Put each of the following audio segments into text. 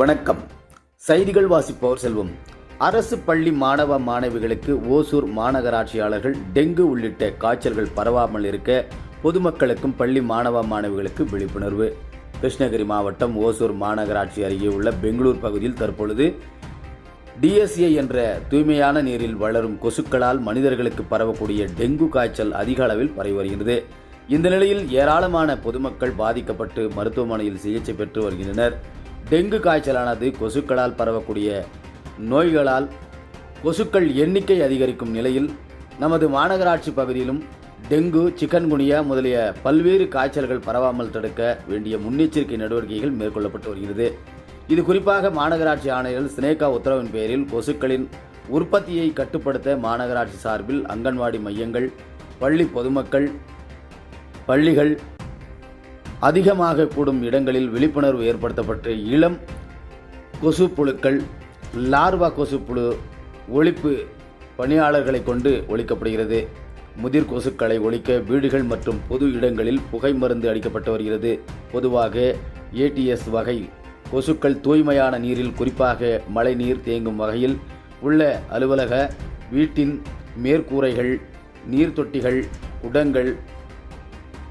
வணக்கம். செய்திகள் வாசிப்பவர் செல்வம். அரசு பள்ளி மாணவ மாணவிகளுக்கு ஓசூர் மாநகராட்சியாளர்கள் டெங்கு உள்ளிட்ட காய்ச்சல்கள் பரவாமல் இருக்க பொதுமக்களுக்கும் பள்ளி மாணவ மாணவிகளுக்கு விழிப்புணர்வு. கிருஷ்ணகிரி மாவட்டம் ஓசூர் மாநகராட்சி அருகே உள்ள பெங்களூர் பகுதியில் தற்பொழுது டிஎஸ்ஏ என்ற தூய்மையான நீரில் வளரும் கொசுக்களால் மனிதர்களுக்கு பரவக்கூடிய டெங்கு காய்ச்சல் அதிக அளவில் பரவி வருகிறது. இந்த நிலையில் ஏராளமான பொதுமக்கள் பாதிக்கப்பட்டு மருத்துவமனையில் சிகிச்சை பெற்று வருகின்றனர். டெங்கு காய்ச்சலானது கொசுக்களால் பரவக்கூடிய நோய்களால் கொசுக்கள் எண்ணிக்கை அதிகரிக்கும் நிலையில் நமது மாநகராட்சி பகுதியிலும் டெங்கு சிக்கன்குனியா முதலிய பல்வேறு காய்ச்சல்கள் பரவாமல் தடுக்க வேண்டிய முன்னெச்சரிக்கை நடவடிக்கைகள் மேற்கொள்ளப்பட்டு வருகிறது. இது குறிப்பாக மாநகராட்சி ஆணையர் சினேகா உத்தரவின் பேரில் கொசுக்களின் உற்பத்தியை கட்டுப்படுத்த மாநகராட்சி சார்பில் அங்கன்வாடி மையங்கள் பள்ளி பொதுமக்கள் பள்ளிகள் அதிகமாக கூடும் இடங்களில் விழிப்புணர்வு ஏற்படுத்தப்பட்டு இளம் கொசு புழுக்கள் லார்வா கொசு புழு ஒழிப்பு பணியாளர்களை கொண்டு ஒழிக்கப்படுகிறது. முதிர் கொசுக்களை ஒழிக்க வீடுகள் மற்றும் பொது இடங்களில் புகை மருந்து அடிக்கப்பட்டு வருகிறது. பொதுவாக ஏடிஎஸ் வகை கொசுக்கள் தூய்மையான நீரில் குறிப்பாக மழைநீர் தேங்கும் வகையில் உள்ள அலுவலக வீட்டின் மேற்கூரைகள் நீர்த்தொட்டிகள் குடங்கள்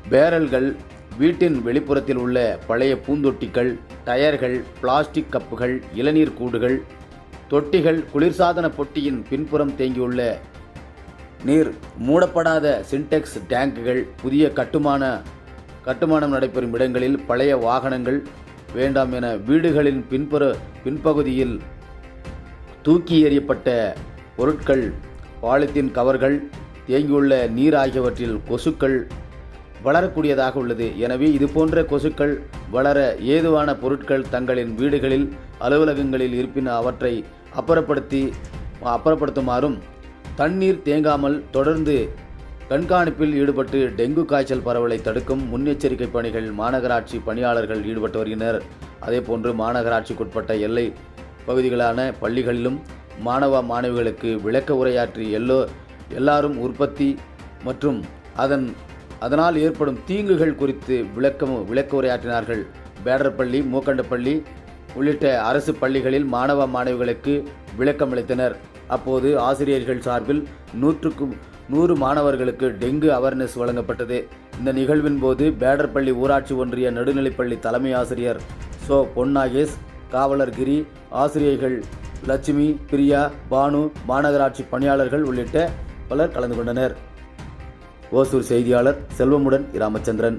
பேரல்கள் வீட்டின் வெளிப்புறத்தில் உள்ள பழைய பூந்தொட்டிகள் டயர்கள் பிளாஸ்டிக் கப்புகள் இளநீர் கூடுகள் தொட்டிகள் குளிர்சாதன பொட்டியின் பின்புறம் தேங்கியுள்ள நீர் மூடப்படாத சின்டெக்ஸ் டேங்குகள் புதிய கட்டுமான கட்டுமானம் நடைபெறும் இடங்களில் பழைய வாகனங்கள் வேண்டாம் என வீடுகளின் பின்புற பின்பகுதியில் தூக்கி எறியப்பட்ட பொருட்கள் பாலித்தீன் கவர்கள் தேங்கியுள்ள நீர் ஆகியவற்றில் கொசுக்கள் வளரக்கூடியதாக உள்ளது. எனவே இது போன்ற கொசுக்கள் வளர ஏதுவான பொருட்கள் தங்களின் வீடுகளில் அலுவலகங்களில் இருப்பின் அவற்றை அப்புறப்படுத்தி அப்புறப்படுத்துமாறும் தண்ணீர் தேங்காமல் தொடர்ந்து கண்காணிப்பில் ஈடுபட்டு டெங்கு காய்ச்சல் பரவலை தடுக்கும் முன்னெச்சரிக்கை பணிகள் மாநகராட்சி பணியாளர்கள் ஈடுபட்டு வருகின்றனர். அதேபோன்று மாநகராட்சிக்குட்பட்ட எல்லை பகுதிகளான பள்ளிகளிலும் மாணவ மாணவிகளுக்கு விளக்க உரையாற்றி எல்லோ எல்லாரும் உற்பத்தி மற்றும் அதன் அதனால் ஏற்படும் தீங்குகள் குறித்து விளக்கம் விளக்க உரையாற்றினார்கள். பேடர்பள்ளி மூக்கண்டப்பள்ளி உள்ளிட்ட அரசு பள்ளிகளில் மாணவ மாணவிகளுக்கு விளக்கம் அளித்தனர் அப்போது ஆசிரியர்கள் சார்பில் நூற்றுக்கும் நூறு மாணவர்களுக்கு டெங்கு அவேர்னஸ் வழங்கப்பட்டது. இந்த நிகழ்வின் போது பேடர்பள்ளி ஊராட்சி ஒன்றிய நடுநிலைப்பள்ளி தலைமை ஆசிரியர் சோ பொன்னாகேஷ் காவலர் கிரி ஆசிரியர்கள் லட்சுமி பிரியா பானு மாநகராட்சி பணியாளர்கள் உள்ளிட்ட பலர் கலந்து கொண்டனர். ஓசூர் செய்தியாளர் செல்வமுடன் ராமச்சந்திரன்